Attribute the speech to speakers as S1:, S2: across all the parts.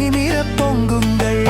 S1: நிமிர பொங்குங்கள்.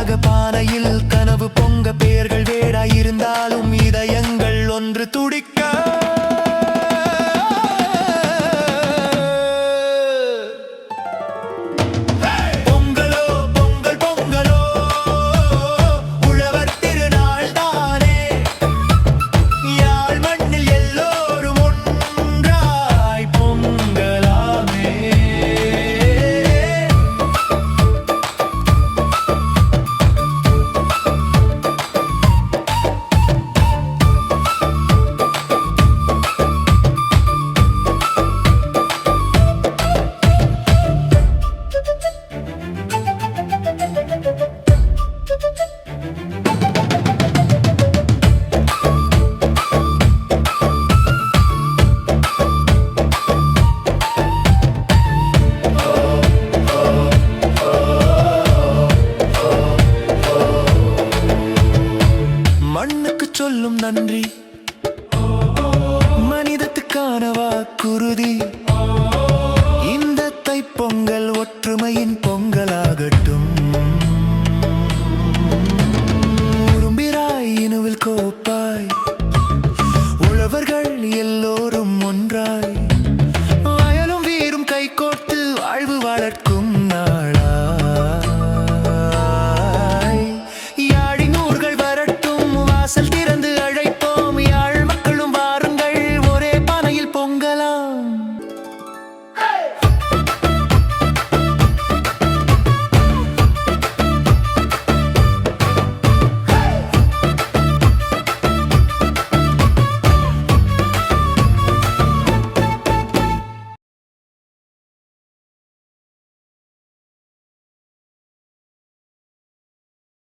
S1: அழகாக பானையில் கனவு பொங்க பேர்கள் வேடாயிருந்தாலும் இதயங்கள் ஒன்று துடிக்கும். சொல்லும் நன்றி. மனிதத்துக்கான வாக்குறுதி.